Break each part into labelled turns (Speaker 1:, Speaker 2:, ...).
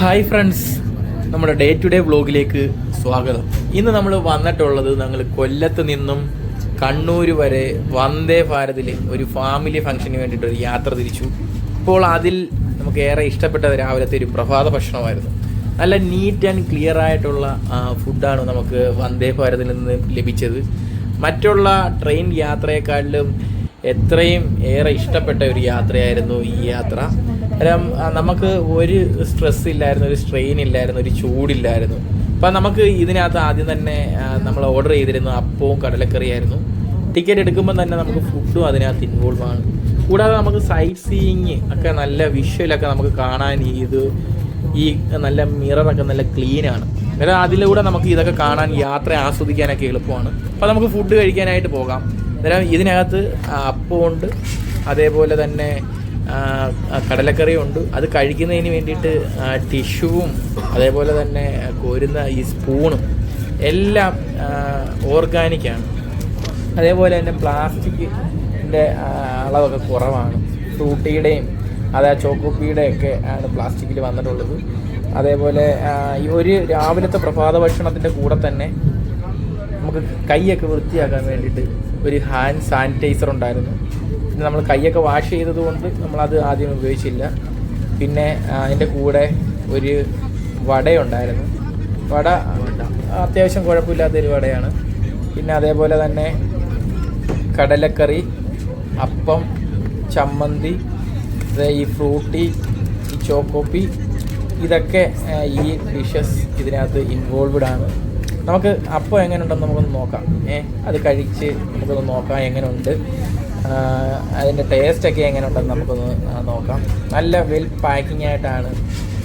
Speaker 1: Hi friends. നമ്മുടെ day to day വ്ലോഗിലേക്ക് സ്വാഗതം. ഇന്ന് നമ്മൾ വന്നിട്ടുള്ളത് ഞങ്ങൾ കൊല്ലത്ത് നിന്നും കണ്ണൂർ വരെ വന്ദേ ഭാരതിൽ ഒരു ഫാമിലി ഫംഗ്ഷന് വേണ്ടിയിട്ട് ഒരു യാത്ര തിരിച്ചു. ഇപ്പോൾ അതിൽ നമുക്ക് ഏറെ ഇഷ്ടപ്പെട്ട രാവിലത്തെ ഒരു പ്രഭാത ഭക്ഷണമായിരുന്നു. നല്ല നീറ്റ് ആൻഡ് ക്ലിയർ ആയിട്ടുള്ള ഫുഡാണ് നമുക്ക് വന്ദേ ഭാരതിൽ നിന്ന് ലഭിച്ചത്. മറ്റുള്ള ട്രെയിൻ യാത്രയെക്കാളിലും എത്രയും ഏറെ ഇഷ്ടപ്പെട്ട ഒരു യാത്രയായിരുന്നു ഈ യാത്ര. കാരണം നമുക്ക് ഒരു സ്ട്രെസ് ഇല്ലായിരുന്നു ഒരു സ്ട്രെയിൻ ഇല്ലായിരുന്നു ഒരു ചൂടില്ലായിരുന്നു. അപ്പം നമുക്ക് ഇതിനകത്ത് ആദ്യം തന്നെ നമ്മൾ ഓർഡർ ചെയ്തിരുന്നു അപ്പവും കടലക്കറിയായിരുന്നു. ടിക്കറ്റ് എടുക്കുമ്പോൾ തന്നെ നമുക്ക് ഫുഡും അതിനകത്ത് ഇൻവോൾവ് ആണ്. കൂടാതെ നമുക്ക് സൈറ്റ് സീയിങ് ഒക്കെ നല്ല വിഷ്വലൊക്കെ നമുക്ക് കാണാൻ ഇത് ഈ നല്ല മിററൊക്കെ നല്ല ക്ലീനാണ് അന്നേരം അതിലൂടെ നമുക്ക് ഇതൊക്കെ കാണാൻ യാത്ര ആസ്വദിക്കാനൊക്കെ എളുപ്പമാണ്. അപ്പോൾ നമുക്ക് ഫുഡ് കഴിക്കാനായിട്ട് പോകാം. അന്നേരം ഇതിനകത്ത് അപ്പമുണ്ട് അതേപോലെ തന്നെ ആ, കടലക്കറിയും ഉണ്ട് അത് കഴിക്കുന്നതിന് വേണ്ടിയിട്ട് ടിഷ്യൂവും അതേപോലെ തന്നെ കോരുന്ന ഈ സ്പൂണും എല്ലാം ഓർഗാനിക്കാണ് അതേപോലെ തന്നെ പ്ലാസ്റ്റിക്കിന്റെ അളവൊക്കെ കുറവാണ്. ഫ്രൂട്ടിയുടെയും അതായത് ചോക്കോപ്പിയുടെ ഒക്കെ ആണ് പ്ലാസ്റ്റിക്കിൽ വന്നിട്ടുള്ളത്. അതേപോലെ ഒരു രാവിലത്തെ പ്രഭാത ഭക്ഷണത്തിന്റെ കൂടെ തന്നെ നമുക്ക് കൈയൊക്കെ വൃത്തിയാക്കാൻ വേണ്ടിയിട്ട് ഒരു ഹാൻഡ് സാനിറ്റൈസർ ഉണ്ടായിരുന്നു. പിന്നെ നമ്മൾ കൈയൊക്കെ വാഷ് ചെയ്തത് കൊണ്ട് നമ്മളത് ആദ്യം ഉപയോഗിച്ചില്ല. പിന്നെ അതിന്റെ കൂടെ ഒരു വടയുണ്ടായിരുന്നു. വട അത്യാവശ്യം കുഴപ്പമില്ലാത്തൊരു വടയാണ്. പിന്നെ അതേപോലെ തന്നെ കടലക്കറി അപ്പം ചമ്മന്തി ഈ ഫ്രൂട്ടി ഈ ചോക്കോപ്പി ഇതൊക്കെ ഈ ഡിഷസ് ഇതിനകത്ത് ഇൻവോൾവ്ഡ് ആണ്. നമുക്ക് അപ്പം എങ്ങനെ ഉണ്ടെന്ന് നമുക്കൊന്ന് നോക്കാം. ഏ അത് കഴിച്ച് നമുക്കൊന്ന് നോക്കാം എങ്ങനെയുണ്ട്. ആ, അതിന്റെ എങ്ങനെ ഉണ്ടെന്ന് നമുക്കൊന്ന് നോക്കാം. നല്ല വെൽ പാക്കിംഗ് ആയിട്ടാണ്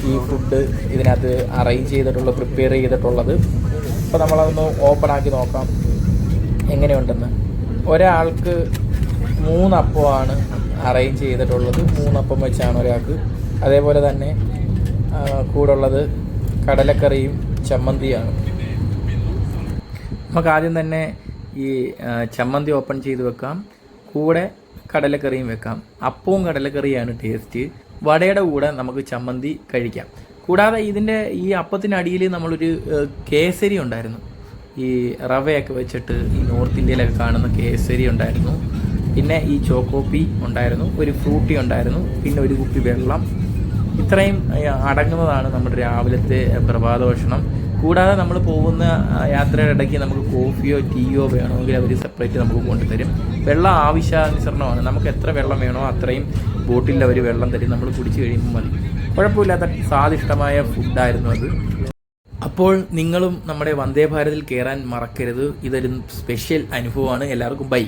Speaker 1: ഈ ഫുഡ് ഇതിനകത്ത് അറേഞ്ച് ചെയ്തിട്ടുള്ളത് പ്രിപ്പയർ ചെയ്തിട്ടുള്ളത്. അപ്പോൾ നമ്മളതൊന്ന് ഓപ്പൺ ആക്കി നോക്കാം. എങ്ങനെയുണ്ടെന്ന്. ഒരാൾക്ക് മൂന്നപ്പമാണ് അറേഞ്ച് ചെയ്തിട്ടുള്ളത്. മൂന്നപ്പം വെച്ചാണ് ഒരാൾക്ക്. അതേപോലെ തന്നെ കൂടെ ഉള്ളത് കടലക്കറിയും ചമ്മന്തിയാണ്. നമുക്ക് ആദ്യം തന്നെ ഈ ചമ്മന്തി ഓപ്പൺ ചെയ്ത് വെക്കാം. കൂടെ കടലക്കറിയും വെക്കാം. അപ്പവും കടലക്കറിയാണ് ടേസ്റ്റ് വടയുടെ കൂടെ നമുക്ക് ചമ്മന്തി കഴിക്കാം. കൂടാതെ ഇതിന്റെ ഈ അപ്പത്തിനടിയിൽ നമ്മളൊരു കേസരി ഉണ്ടായിരുന്നു. ഈ റവയൊക്കെ വെച്ചിട്ട് ഈ നോർത്ത് ഇന്ത്യയിലൊക്കെ കാണുന്ന കേസരി ഉണ്ടായിരുന്നു. പിന്നെ ഈ ചോക്കോപ്പി ഉണ്ടായിരുന്നു ഒരു ഫ്രൂട്ടി ഉണ്ടായിരുന്നു പിന്നെ ഒരു കുപ്പി വെള്ളം. ഇത്രയും അടങ്ങുന്നതാണ് നമ്മുടെ രാവിലത്തെ പ്രഭാത ഭക്ഷണം കൂടാതെ നമ്മൾ പോകുന്ന യാത്രയുടെ ഇടയ്ക്ക് നമുക്ക് കോഫിയോ ടീയോ വേണമെങ്കിൽ അവർ സെപ്പറേറ്റ് നമുക്ക് കൊണ്ടുതരും. വെള്ളം ആവശ്യാനുസരണമാണ്. നമുക്ക് എത്ര വെള്ളം വേണോ അത്രയും ബോട്ടിൽ അവർ വെള്ളം തരും. നമ്മൾ കുടിച്ചു കഴിയുമ്പോൾ മതി. കുഴപ്പമില്ലാത്ത സ്വാദിഷ്ടമായ ഫുഡായിരുന്നു അത്. അപ്പോൾ നിങ്ങളും നമ്മുടെ വന്ദേ ഭാരതിൽ കയറാൻ മറക്കരുത്. ഇതൊരു സ്പെഷ്യൽ അനുഭവമാണ്. എല്ലാവർക്കും ബൈ